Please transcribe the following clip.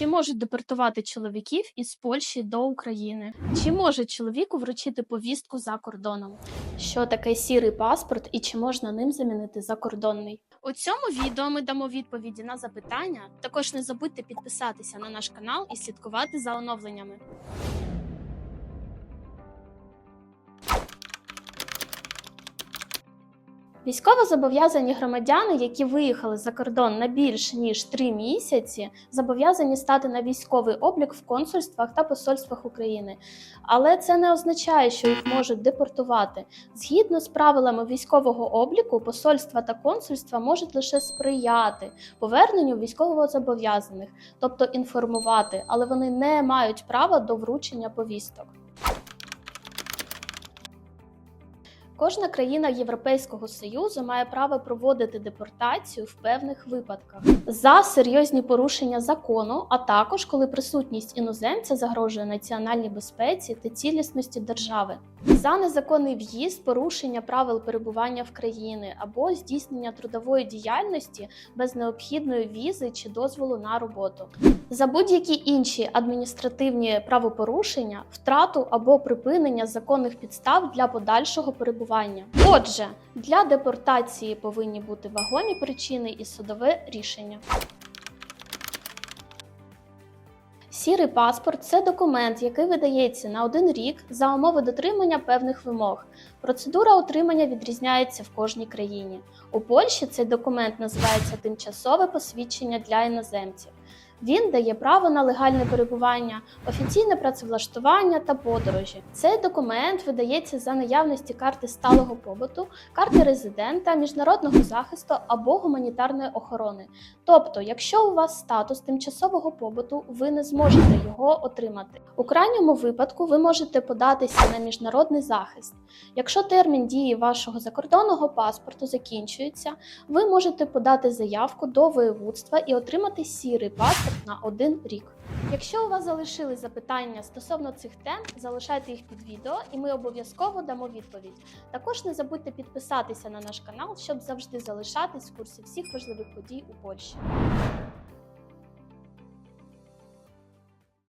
Чи можуть депортувати чоловіків із Польщі до України? Чи може чоловіку вручити повістку за кордоном? Що таке сірий паспорт і чи можна ним замінити закордонний? У цьому відео ми дамо відповіді на запитання. Також не забудьте підписатися на наш канал і слідкувати за оновленнями. Військовозобов'язані громадяни, які виїхали за кордон на більш ніж три місяці, зобов'язані стати на військовий облік в консульствах та посольствах України. Але це не означає, що їх можуть депортувати. Згідно з правилами військового обліку, посольства та консульства можуть лише сприяти поверненню військовозобов'язаних, тобто інформувати, але вони не мають права до вручення повісток. Кожна країна Європейського союзу має право проводити депортацію в певних випадках за серйозні порушення закону, а також коли присутність іноземця загрожує національній безпеці та цілісності держави, за незаконний в'їзд, порушення правил перебування в країни або здійснення трудової діяльності без необхідної візи чи дозволу на роботу, за будь-які інші адміністративні правопорушення, втрату або припинення законних підстав для подальшого перебування. Отже, для депортації повинні бути вагомі причини і судове рішення. Сірий паспорт це документ, який видається на один рік за умови дотримання певних вимог. Процедура отримання відрізняється в кожній країні. У Польщі цей документ називається тимчасове посвідчення для іноземців. Він дає право на легальне перебування, офіційне працевлаштування та подорожі. Цей документ видається за наявності карти сталого побуту, карти резидента, міжнародного захисту або гуманітарної охорони. Тобто, якщо у вас статус тимчасового побуту, ви не зможете його отримати. У крайньому випадку ви можете податися на міжнародний захист. Якщо термін дії вашого закордонного паспорту закінчується, ви можете подати заявку до воєводства і отримати сірий паспорт на один рік. Якщо у вас залишились запитання стосовно цих тем, залишайте їх під відео, і ми обов'язково дамо відповідь. Також не забудьте підписатися на наш канал, щоб завжди залишатись в курсі всіх важливих подій у Польщі.